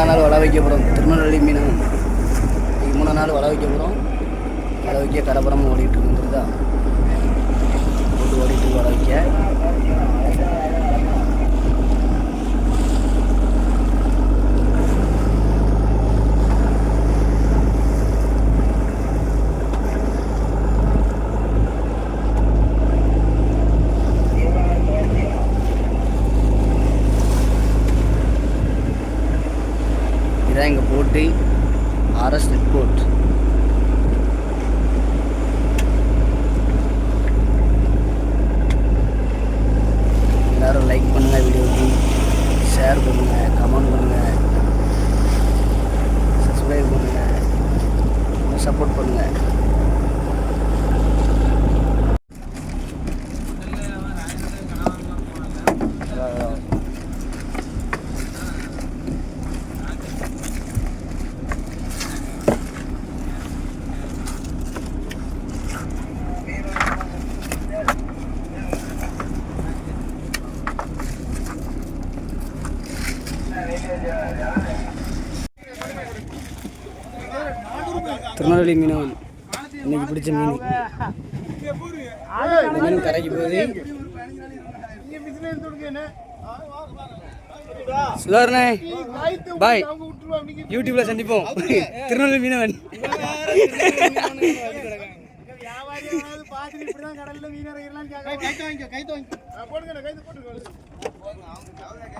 மூணாம் நாள் வள வைக்க போகிறோம் திருநெல்வேலி மீன் இன்னைக்கு மூணாம் நாள் வள வைக்க போகிறோம் வள வைக்க கடப்புறம் ஓடிட்டு இருக்குன்றதா போட்டு ஓடிட்டு வள வைக்க. இதுதான் எங்கள் போட்டி ஆர்எஸ் ரிப்போர்ட் எல்லோரும் லைக் பண்ணுங்கள் வீடியோக்கு ஷேர் பண்ணுங்கள் கமெண்ட் பண்ணுங்கள் சப்ஸ்கிரைப் பண்ணுங்கள் சப்போர்ட் பண்ணுங்கள் திருநெல்வேலி மீனவன். இன்னைக்கு பிடிச்ச மீன். மீன் கரைக்கு போகுது. சுதாரணே பாய். யூடியூப்ல சந்திப்போம். திருநெல்வேலி மீனவன். மீன்